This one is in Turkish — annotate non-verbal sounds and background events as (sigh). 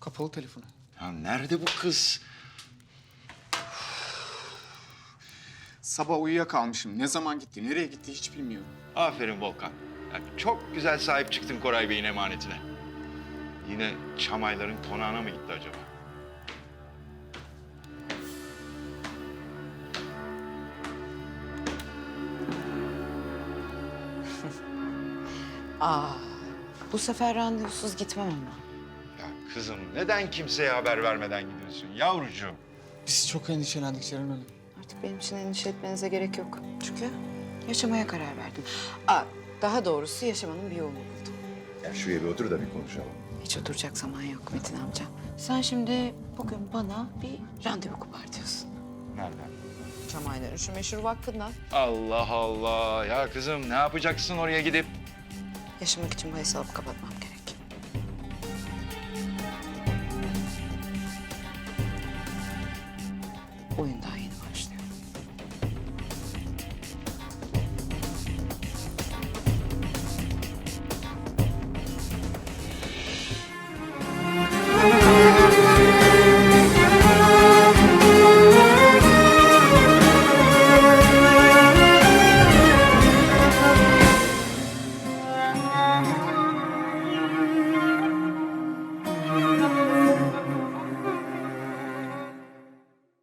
Kapalı telefonu. Ya nerede bu kız? Sabah uyuyakalmışım. Ne zaman gitti, nereye gitti hiç bilmiyorum. Aferin Volkan. Ya çok güzel sahip çıktın Koray Bey'in emanetine. Yine Çamayların konağına mı gitti acaba? (laughs) Aa, bu sefer randevusuz gitmem ama. Kızım neden kimseye haber vermeden gidiyorsun yavrucuğum? Biz çok endişelendik Ceren Hanım. Artık benim için endişe etmenize gerek yok. Çünkü yaşamaya karar verdim. Aa, daha doğrusu yaşamanın bir yolunu buldum. Ya şuraya bir otur da bir konuşalım. Hiç oturacak zaman yok Metin amca. Sen şimdi bugün bana bir randevu kopar diyorsun. Nereden? Çamayların şu meşhur vakfından. Allah Allah. Ya kızım ne yapacaksın oraya gidip? Yaşamak için bahis alıp kapatmam gerek. Oyun daha